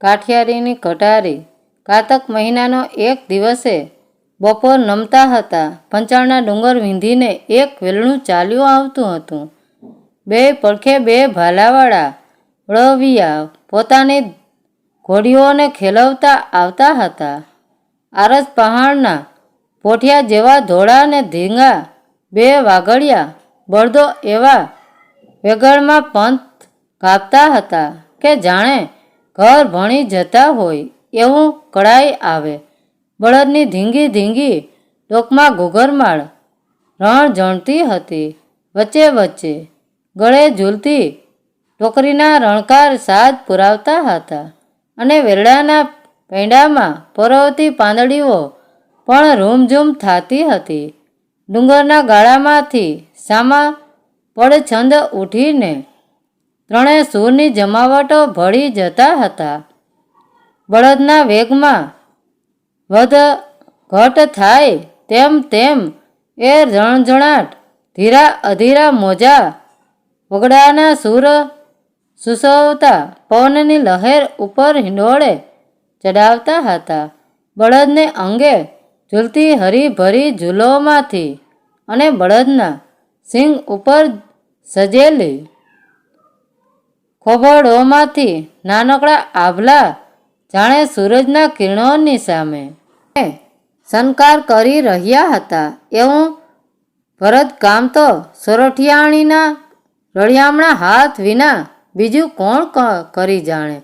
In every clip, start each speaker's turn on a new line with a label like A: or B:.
A: કાઠિયારીની કટારી કાતક મહિનાનો એક દિવસે બપોર નમતા હતા. પંચાળના ડુંગર વીંધીને એક વેલણું ચાલ્યું આવતું હતું. બે પડખે બે ભાલાવાળા વળવિયા પોતાની ઘોડીઓને ખેલવતા આવતા હતા. આરસ પહાણના પોઠિયા જેવા ધોળા ને ધીંગા બે વાગડિયા બળદો એવા વેગળમાં પંથ કાપતા હતા કે જાણે ઘર ભણી જતા હોય એવું કળાઈ આવે. બળદની ધીંગી ધીંગી ડોકમાં ઘૂઘરમાળ. રણ જણતી હતી. વચ્ચે વચ્ચે ગળે ઝૂલતી ટોકરીના રણકાર સાજ પુરાવતા હતા અને વેરડાના પૈડામાં પરોવતી પાંદડીઓ પણ રૂમઝૂમ થાતી હતી. ડુંગરના ગાળામાંથી સામા પડછંદ ઉઠીને ત્રણે સૂરની જમાવટો ભળી જતા હતા. બળદના વેગમાં વધ ઘટ થાય તેમ તેમ એ રણઝણાટ ધીરા અધીરા મોજા વગડાના સૂર સુસવતા પવનની લહેર ઉપર હિંડોળે ચડાવતા હતા. બળદને અંગે ઝૂલતી હરીભરી ઝૂલોમાંથી અને બળદના સિંગ ઉપર સજેલી ખોભળોમાંથી નાનકડા આભલા જાણે સૂરજના કિરણોની સામે સંકાર કરી રહ્યા હતા. એવું ભરત કામ તો સોરઠિયાણીના રળિયામણા હાથ વિના બીજું કોણ કરી જાણે?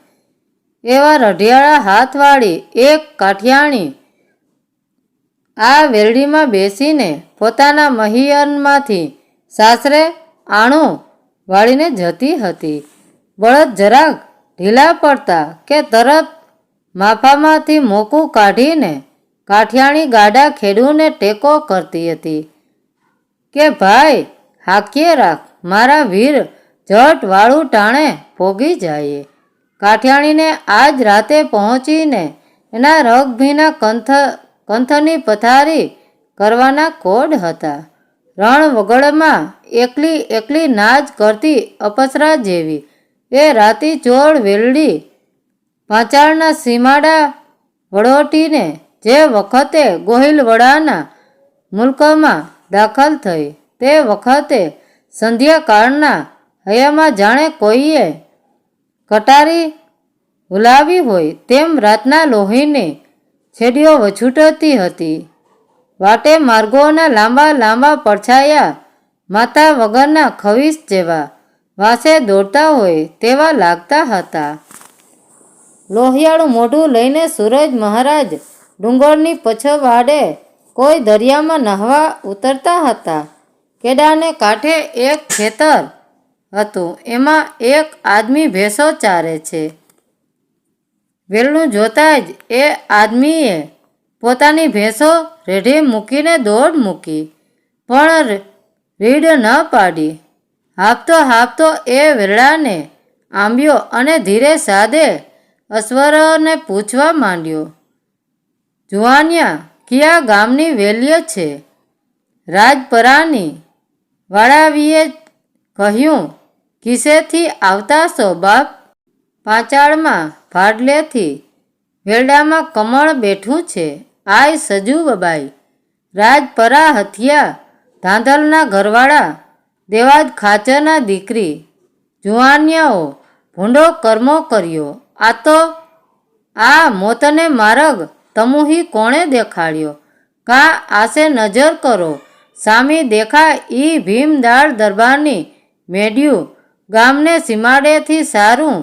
A: એવા રઢિયાળા હાથવાળી એક કાઠિયાણી આ વેરડીમાં બેસીને પોતાના મહિયનમાંથી સાસરે આણું વાળીને જતી હતી. બળદ જરાક ઢીલા પડતા કે તરત માફામાંથી મોકું કાઢીને કાઠિયાણી ગાડા ખેડૂને ટેકો કરતી હતી કે, ભાઈ, હાકીએ રાખ, મારા વીર જટ વાળું ટાણે ભોગી જાય કાઠિયાણીને આજ રાતે પહોંચીને એના રગભીના કંથ, કંથની પથારી કરવાના કોડ હતા. રણ વગડમાં એકલી એકલી નાજ કરતી અપસરા જેવી એ રાતી ચોળ વેલડી પાંચાળના સીમાડા વડોટીને જે વખતે ગોહિલવડાના મુલ્કમાં દાખલ થઈ, તે વખતે સંધ્યાકાળના હૈયામાં જાણે કોઈએ કટારી હુલાવી હોય તેમ રાતના લોહીની છેડીઓ વછૂટતી હતી. વાટે માર્ગોના લાંબા લાંબા પડછાયા માતા વગરના ખવીસ જેવા વાસે દોડતા હોય તેવા લાગતા હતા. લોહિયાળું મોઢું લઈને સૂરજ મહારાજ ડુંગરની પછવાડે કોઈ દરિયામાં નહવા ઉતરતા હતા. કેડાને કાંઠે એક ખેતર હતું, એમાં એક આદમી ભેંસો ચારે છે. વેલણું જોતા જ એ આદમીએ પોતાની ભેંસો રેઢી મૂકીને દોડ મૂકી, પણ રીડ ન પાડી. હાંફતો હાંફતો એ વેરડાને આંબ્યો અને ધીરે સાદે અશ્વરને પૂછવા માંડ્યો જુવાનિયા કયા ગામની વેલ્ય છે? રાજપરાની વાળાવીએ કહ્યું, કિસેથી આવતા છો બાપ? પાંચાળમાં ભાડલેથી વેરડામાં કમળ બેઠું છે. આય સજુ બબાઈ રાજપરા હથિયા ધાંધલના ઘરવાળા દેવાજ ખાચરના દીકરી જુવાનિયાઓ ભૂંડો કર્મો કર્યો. આ તો આ મોતને માર્ગ તમુહી કોણે દેખાડ્યો? કા આસે નજર કરો? સામી દેખા ઈ ભીમદાળ દરબારની મેડ્યું ગામને સીમાડેથી સારું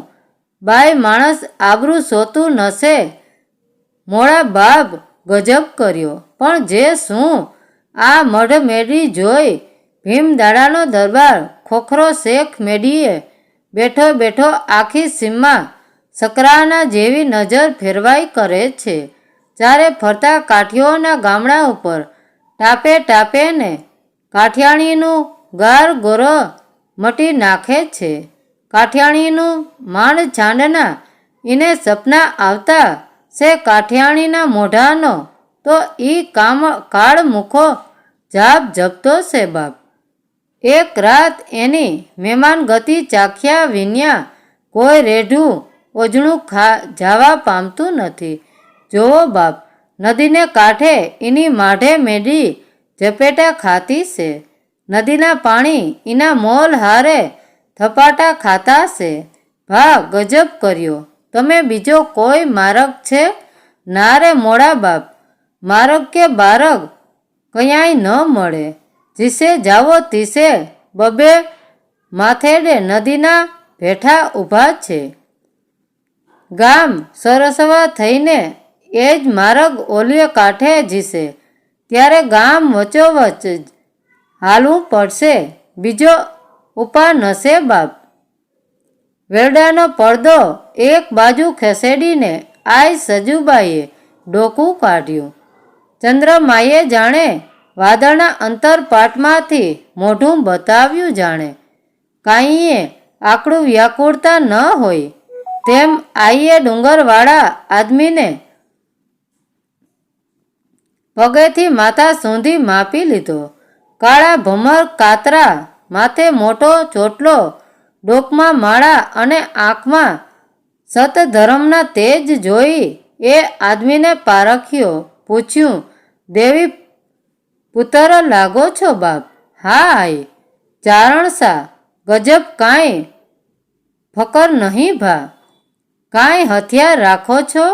A: બાય માણસ આબરું સોતું નસે મોડા બાપ ગજબ કર્યો. પણ જે શું? આ મઢ મેળી જોઈ ભીમદાડાનો દરબાર ખોખરો શેખ મેડીએ બેઠો બેઠો આખી સીમમાં સકરાના જેવી નજર ફેરવાઈ કરે છે. જ્યારે ફરતા કાઠીઓના ગામડા ઉપર ટાપે ટાપે ને કાઠિયાણીનું ગાર ગોરો મટી નાખે છે. કાઠિયાણીનું માંડ છાંડના એને સપના આવતા સે કાઠિયાણીના મોઢાનો તો ઈ કામ કાળ મુખો જાપ જપતો છે બાપ. એક રાત એની મહેમાન ગતિ ચાખ્યા વિન્યા કોઈ રેઢું ઓજણું ખા, જવા પામતું નથી. જોવો બાપ, નદીને કાંઠે એની માઢે મેઢી ઝપેટા ખાતી છે. નદીના પાણી એના મોલ હારે થપાટા ખાતા છે. ભા, ગજબ કર્યો. તમે બીજો કોઈ મારક છે? ના રે મોડા બાપ મારક કે બારક કયાંય ન મળે. જીસે જાવો તીસે, બબે માથેડે નદીના ભેઠા ઊભા છે. ગામ સરસવા થઈને એ જ માર્ગ ઓલીએ કાંઠે જીશે ત્યારે ગામ વચોવચ હાલવું પડશે, બીજો ઉપા નશે બાપ. વેરડાનો પડદો એક બાજુ ખસેડીને આય સજુબાઈએ ડોકું કાઢ્યું. ચંદ્રમાએ જાણે વાદળના અંતરપાટમાંથી મોઢું બતાવ્યું જાણે. કાંઈએ આકડું વ્યાકુળતા ન હોય, તેમ આઈએ ડુંગરવાળા આદમીને પગેથી માથા સુધી માપી લીધો. કાળા ભમર કાતરા માથે મોટો ચોટલો, ડોકમાં માળા અને આંખમાં સતધર્મના તેજ જોઈ એ આદમીને પારખ્યો, પૂછ્યું, દેવી પુત્ર લાગો છો બાપ? હા આઈ ચારણસા ગજબ કાંઈ? ફકર નહીં ભા, કાંઈ હથિયાર રાખો છો?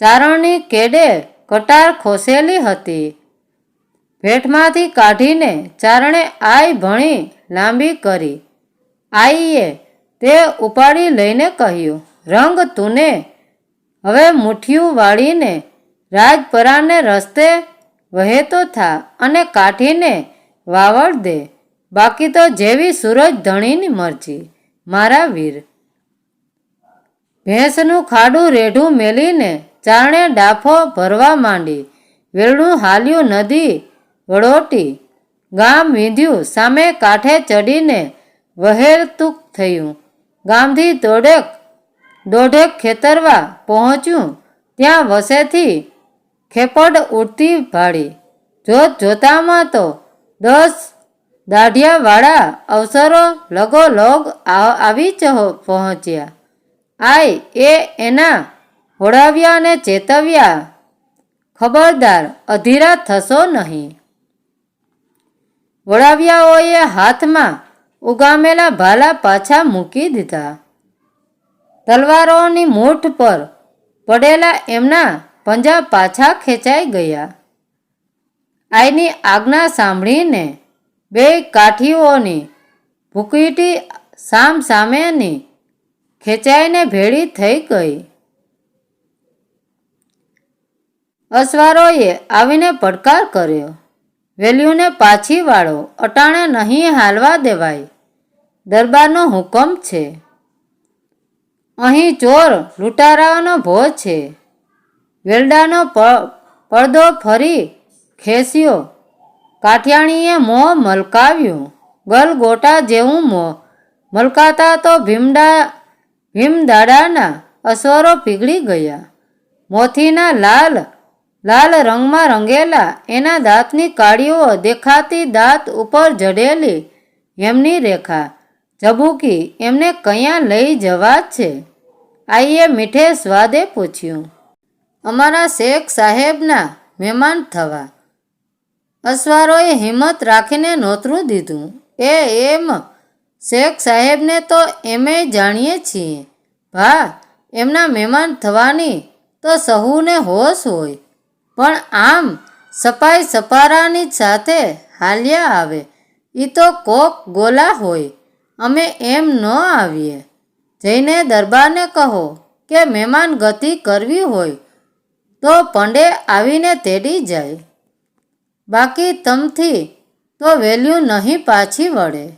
A: ચારણની કેડે કટાર ખોસેલી હતી? ભેટમાંથી કાઢીને ચારણે આઈ ભણી લાંબી કરી. આઈએ તે ઉપાડી લઈને કહ્યું, રંગ તુને. હવે મુઠ્ઠીયું વાળીને રાજપરાને રસ્તે વહેતો થા અને કાઢીને વાવડ દે. બાકી તો જેવી સૂરજ ધણીની મરજી. મારા વીર. ભેંસનું ખાડું રેઢું મેલીને ચારણે ડાફો ભરવા માંડી. વેરણું હાલ્યું નદી વડોટી ગામ વીંધ્યું સામે કાંઠે ચડીને વહેરતુક થયું. ગામથી દોઢેક દોઢેક ખેતરવા પહોંચ્યું. ત્યાં વસેથી ખેપડ ઉડતી ભાળી જોત જોતામાં તો દસ દાઢિયાવાળા અવસરો લગોલગ આવી પહોંચ્યા. આય એ એના હોડાવ્યા અને ચેતવ્યા. ખબરદાર અધીરા થશો નહીં. વળાવ્યાઓએ હાથમાં ઉગામેલા ભાલા પાછા મૂકી દીધા. તલવારોની મૂઠ પર પડેલા એમના પંજા પાછા ખેંચાઈ ગયા. આઈની આજ્ઞા સાંભળીને બે કાઠીઓની ભૂકીટી સામ સામેની ખેંચાઈને ભેળી થઈ ગઈ. અસવારોએ આવીને પડકાર કર્યો. વેલ્યુને પાછી વાળો અટાણે નહીં હાલવા દેવાય. દરબારનો હુકમ છે. અહીં ચોર લૂંટારાઓનો ભો છે. વેલડાનો પડદો ફરી ખેસ્યો. કાઠિયાણીએ મોં મલકાવ્યું. ગલગોટા જેવું મોં. મલકાતા તો ભીમડા, ભીમદાડાના અસવરો પીગળી ગયા. મોથીના લાલ લાલ રંગમાં રંગેલા, એના દાંતની કાળીઓ દેખાતી દાંત ઉપર જડેલી એમની રેખા. ઝબૂકી એમને કયાં લઈ જવા છે? આઈએ મીઠે સ્વાદે પૂછ્યું. અમારા શેખ સાહેબના મહેમાન થવા. અસવારોએ હિંમત રાખીને નોતરું દીધું. એ એમ શેખ સાહેબને તો એમે જાણીએ છીએ. ભા, એમના મહેમાન થવાની તો સહુને હોશ હોય. પણ આમ સપાઈ સપારાની સાથે હાલ્યા આવે. એ તો કોક ગોલા હોય. અમે એમ ન આવીએ. જઈને દરબારને કહો કે મહેમાન ગતિ કરવી હોય. તો પંડે આવીને તેડી જાય. બાકી તમથી તો વેલ્યુ નહીં પાછી વળે.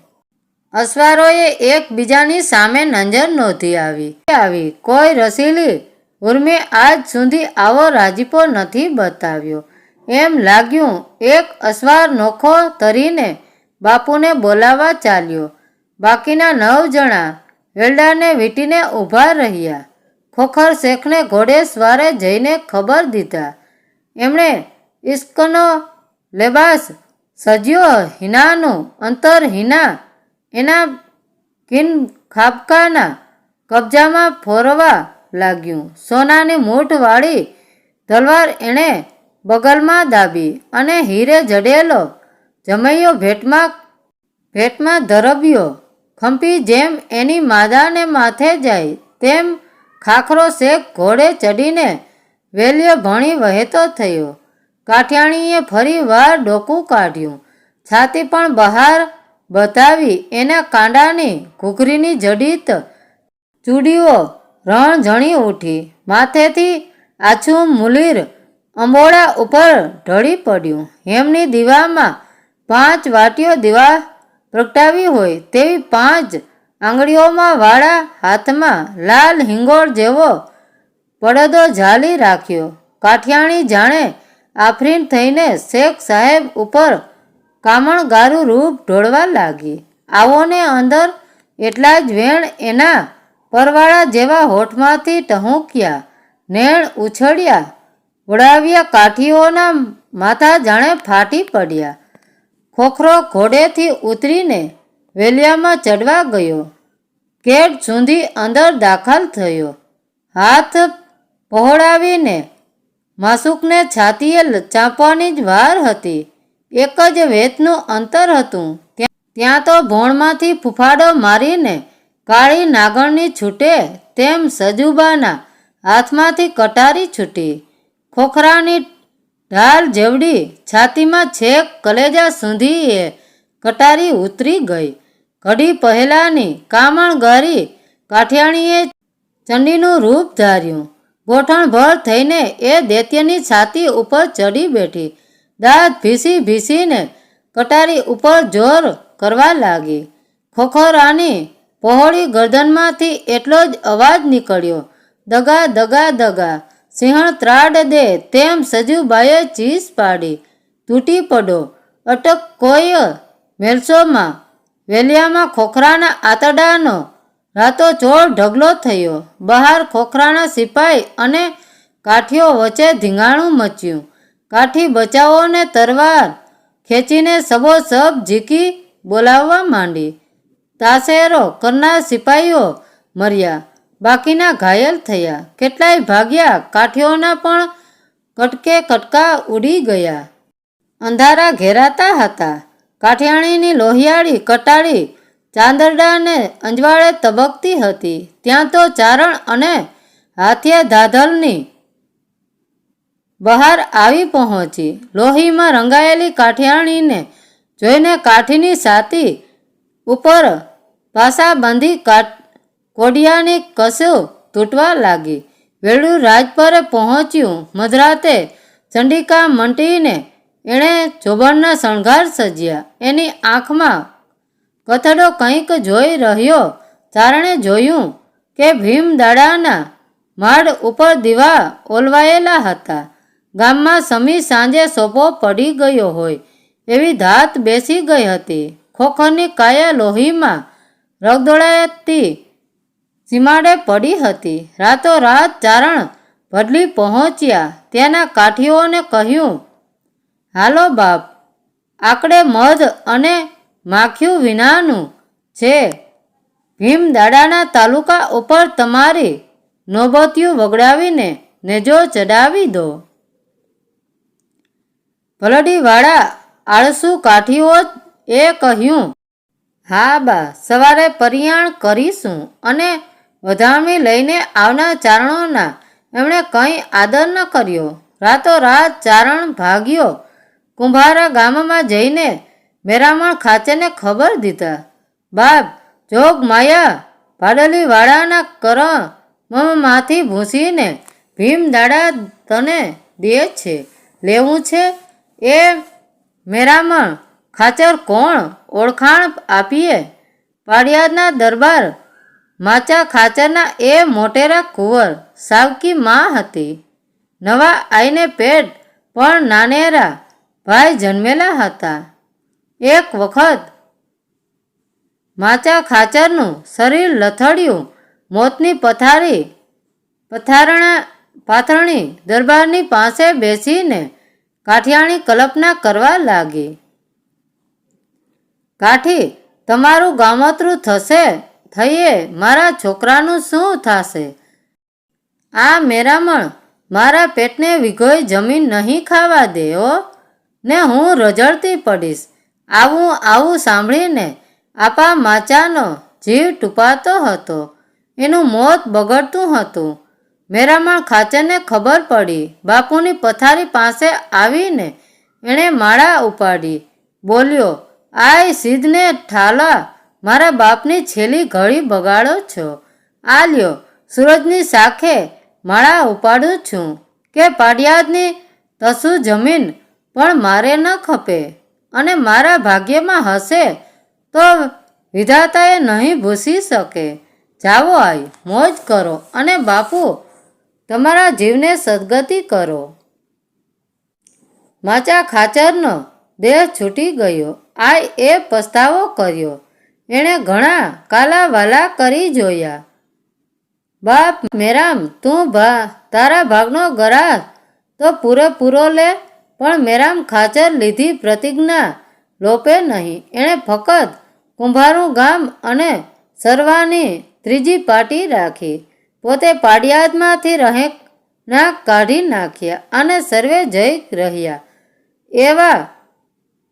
A: અસવારોએ એકબીજાની સામે નજર નોંધી આવી. આવી. કોઈ રસીલી ઉર્મે આજ સુધી આવો રાજીપો નથી બતાવ્યો. એમ લાગ્યું એક અસવાર નોખો તરીને બાપુને બોલાવવા ચાલ્યો. બાકીના નવ જણા વેલ્ડાને વીંટીને ઊભા રહ્યા. ખોખર શેખને ઘોડે સવારે જઈને ખબર દીધા. એમણે ઇશ્કનો લેબાસ સજ્યો હિનાનું અંતર હિના એના કિન ખાબકાના કબજામાં ફોરવા લાગ્યું. સોનાની મૂઠવાળી તલવાર એણે બગલમાં દાબી અને હીરે જડેલો જમૈયો ભેટમાં ભેટમાં ધરબ્યો ખંપી જેમ એની માદાને માથે જાય તેમ ખાખરો શેખ ઘોડે ચડીને વેલ્યો ભણી વહેતો થયો. કાઠિયાણીએ ફરી વાર ડોકું કાઢ્યું. છાતી પણ બહાર બતાવી એના કાંડાની ઘૂઘરીની જડિત ચૂડીઓ રણ ઝણી ઉઠી. માથેથી આછું મુલીર અંબોળા ઉપર ઢળી પડ્યું. હેમની દીવામાં પાંચ વાટીઓ દીવા પ્રગટાવી હોય તેવી પાંચ આંગળીઓમાં વાળા હાથમાં લાલ હિંગોળ જેવો પડદો ઝાલી રાખ્યો. કાઠિયાણી જાણે આફરીન થઈને શેખ સાહેબ ઉપર કામણગારું રૂપ ઢોળવા લાગી. આવોને અંદર એટલા જ વેણ એના પરવાળા જેવા હોઠમાંથી ટહુક્યા. નેણ ઉછળ્યા. વડાવ્યા કાઠીઓના માથા જાણે ફાટી પડ્યા. ખોખરો ઘોડેથી ઉતરીને વેલિયામાં ચડવા ગયો. કેડ સુધી અંદર દાખલ થયો. હાથ પહોળાવીને માસુકને છાતીએ ચાંપવાની જ વાર હતી. એક જ વેતનું અંતર હતું. ત્યાં ત્યાં તો ભોણમાંથી ફૂફાડો મારીને કાળી નાગણની છૂટે તેમ સજુબાના હાથમાંથી કટારી છૂટી. ખોખરાની ઢાલ જેવડી છાતીમાં છેક કલેજા સુધી એ કટારી ઉતરી ગઈ. ઘડી પહેલાની કામણગારી કાઠિયાણીએ ચંડીનું રૂપ ધાર્યું. ગોઠણભર થઈને એ દૈત્યની છાતી ઉપર ચડી બેઠી. દાંત ભીસી ભીસીને કટારી ઉપર જોર કરવા લાગી. ખોખરાની પહોળી ગરદનમાંથી એટલો જ અવાજ નીકળ્યો. દગા દગા દગા. સિંહણ ત્રાડ દે તેમ સજીવબાઈએ ચીસ પાડી. તૂટી પડો. અટક કોઈ મેલસોમાં વેલિયામાં ખોખરાના આતડાનો રાતો ચોળ ઢગલો થયો. બહાર ખોખરાના સિપાઈ અને કાઠીઓ વચ્ચે ધીંગાણું મચ્યું. કાઠી બચાવોને તરવાર ખેંચીને સબોસબ ઝીકી બોલાવવા માંડી. તાસેરો કરનાર સિપાઈઓ મર્યા. બાકીના ઘાયલ થયા. કેટલાય ભાગ્યા કાઠીઓના પણ કટકે કટકા ઉડી ગયા. અંધારા ઘેરાતા હતા. કાઠિયાણીની લોહિયાળી, કટાળી, ચાંદરડાને અંજવાળે તબકતી હતી. ત્યાં તો ચારણ અને હાથિયા ધાધલની બહાર આવી પહોંચી. લોહીમાં રંગાયેલી કાઠિયાણીને જોઈને કાઠીની સાતી ઉપર પાસા બાંધી કાઠ કોડિયાની કશું તૂટવા લાગી. વેળું રાજપરે પહોંચ્યું. મધરાતે ચંડિકા મંટીને એણે જોબણના શણગાર સજ્યા. એની આંખમાં કથડો કંઈક જોઈ રહ્યો. ચારણે જોયું કે ભીમ દાડાના માડ ઉપર દીવા ઓલવાયેલા હતા. ગામમાં સમી સાંજે સોપો પડી ગયો હોય એવી ધાત બેસી ગઈ હતી. ખોખરની કાયા લોહીમાં રગદોળાતી સીમાડે પડી હતી. રાતોરાત ચારણ ભડલી પહોંચ્યા. ત્યાંના કાઠીઓને કહ્યું હાલો બાપ, આકડે મધ અને માખ્યું વિનાનું છે. ભીમદાડાના તાલુકા ઉપર તમારી નોબતિયું વગડાવીને નેજો ચડાવી દો. ભલડીવાળા આળસુ કાઠીઓ એ કહ્યું, હા બા, સવારે પરિયાણ કરીશું અને વધામણી લઈને આવના ચારણોના એમણે કંઈ આદર ન કર્યો. રાતોરાત ચારણ ભાગ્યો કુંભારા ગામમાં જઈને મેરામણ ખાચેને ખબર દીધા. બાપ, જોગ માયા, ભાડલીવાળાના કરમમાંથી ભૂંસીને ભીમ દાડા તને દે છે, લેવું છે? એ મેરામણ ખાચર કોણ ઓળખાણ આપીએ? પાડિયાદના દરબાર માચા ખાચરના એ મોટેરા કુંવર સાવકી માં હતી. નવા આઈને પેટ પણ નાનેરા ભાઈ જન્મેલા હતા. એક વખત માચા ખાચરનું શરીર લથડ્યું, મોતની પથારી, પથારણા, પાથરણી દરબારની પાસે બેસીને કાઠિયાણી કલ્પના કરવા લાગી. કાઠી, તમારું ગામતરું થશે, થઈએ, મારા છોકરાનું શું થશે? આ મેરામણ મારા પેટને વિઘોય જમીન નહીં ખાવા દે ને હું રજળતી પડીશ. આવું આવું સાંભળીને આપા માચાનો જીવ ટૂંપાતો હતો. એનું મોત બગડતું હતું. મેરામણ ખાચરને ખબર પડી. બાપુની પથારી પાસે આવીને એણે માળા ઉપાડી. બોલ્યો, આય સિદ્ધને ઠાલા, મારા બાપની છેલ્લી ઘડી બગાડો છો. આ લ્યો, સૂરજની સાખે માળા ઉપાડું છું. કે પાડિયાદની તસુ જમીન પણ મારે ન ખપે અને મારા ભાગ્યમાં હશે તો વિધાતાએ નહીં ભૂસી શકે. જાઓ આઈ, મોજ કરો અને બાપુ, તમારા જીવને સદગતિ કરો. માચા ખાચરનો દેહ છૂટી ગયો. આ એ પસ્તાવો કર્યો. એણે ઘણા કાલાવાલા કરી જોયા. બાપ મેરામ, તું ભા, તારા ભાગનો ગરાસ તો પૂરેપૂરો લે. પણ મેરામ ખાચર લીધી પ્રતિજ્ઞા લોપે નહીં. એણે ફક્ત કુંભારું ગામ અને સરવાની ત્રીજી પાટી રાખી. પોતે પાડિયાદમાંથી રહે ના કાઢી નાખ્યા અને સર્વે જઈ રહ્યા. એવા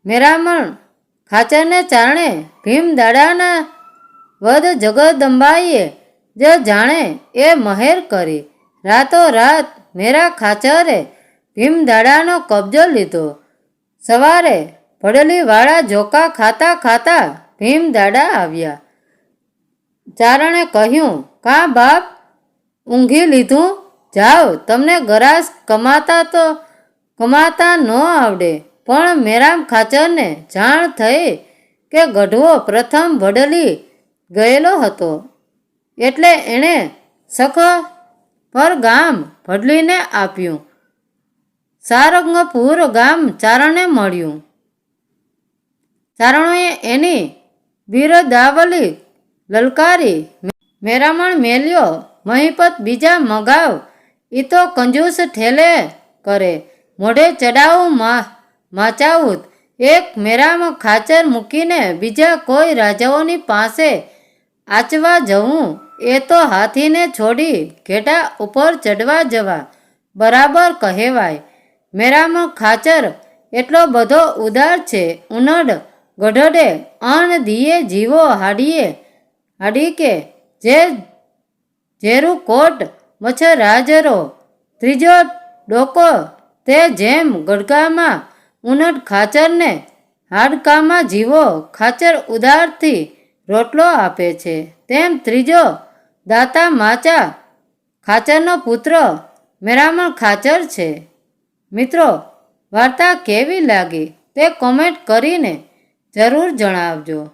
A: મેરામણ ખાચરને ચારણે ભીમ દાડાના વધ જગદંબાઈએ જ જાણે એ મહેર કરી. રાતો રાત મેરા ખાચરે ભીમદાડાનો કબજો લીધો. સવારે ભડલીવાળા જોકા ખાતા ખાતા ભીમદાડા આવ્યા. ચારણે કહ્યું, કા બાપ? ઊંઘી લીધું? જાઓ, તમને ગરાસ કમાતા તો કમાતા ન આવડે, પણ મેરામ ખાચરને જાણ થઈ કે ગઢવો પ્રથમ ભડલી ગયેલો હતો. એટલે એણે સખ પર ગામ ભડલીને આપ્યું. સારંગપુર ગામ ચારણે મળ્યું. ચારણોએ એની બિરદાવલી લલકારી, મેરામણ મેલ્યો, મહીપત બીજા મગાવ એ તો કંજૂસ ઠેલે કરે, મોઢે ચડાવું માચાવું એક મેરામ ખાચર મૂકીને બીજા કોઈ રાજાઓની પાસે આચવા જવું, એ તો હાથીને છોડી ઘેટા ઉપર ચડવા જવા, બરાબર કહેવાય મેરામાં ખાચર એટલો બધો ઉદાર છે. ઉનડ ગઢડે અણ દિયે જીવો હાડીએ હાડી કે જે ઝેરું કોટ મચ્છર રાજરો ત્રીજો ડોકો તે જેમ ગડકામાં ઉનડ ખાચરને હાડકામાં જીવો ખાચર ઉદારથી રોટલો આપે છે. તેમ ત્રીજો દાતા માચા ખાચરનો પુત્ર મેરામણ ખાચર છે. મિત્રો વાર્તા કેવી લાગી તે કોમેન્ટ કરીને જરૂર જણાવજો.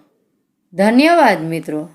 A: ધન્યવાદ મિત્રો.